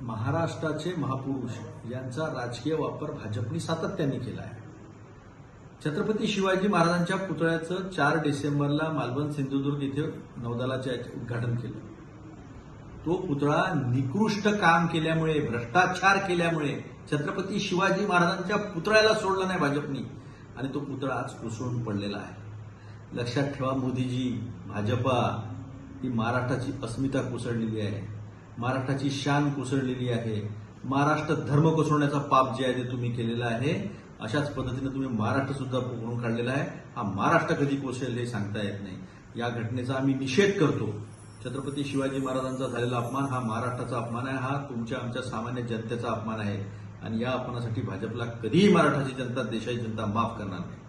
महाराष्ट्राचे महापुरुष यांचा राजकीय वापर भाजपने सातत्याने केला आहे. छत्रपती शिवाजी महाराजांच्या पुतळ्याचं चार डिसेंबरला मालवण सिंधुदुर्ग इथे नौदलाचे उद्घाटन केलं. तो पुतळा निकृष्ट काम केल्यामुळे भ्रष्टाचार केल्यामुळे छत्रपती शिवाजी महाराजांच्या पुतळ्याला सोडला नाही भाजपनी आणि तो पुतळा आज कोसळून पडलेला आहे. लक्षात ठेवा मोदीजी भाजपा ही महाराष्ट्राची अस्मिता कोसळलेली आहे. महाराष्ट्राची शान कोसळलेली आहे. महाराष्ट्र धर्म कोसळण्याचा पाप जे आहे ते तुम्ही केलेला आहे. अशाच पद्धतीनं तुम्ही महाराष्ट्र सुद्धा पोकळून काढलेला आहे. हा महाराष्ट्र कधी कोसळेल हे सांगता येत नाही. या घटनेचा आम्ही निषेध करतो. छत्रपती शिवाजी महाराजांचा झालेला अपमान हा महाराष्ट्राचा अपमान आहे. हा तुमच्या आमच्या सामान्य जनतेचा अपमान आहे. आणि या अपमानासाठी भाजपला कधीही मराठाची जनता देशाची जनता माफ करणार नाही.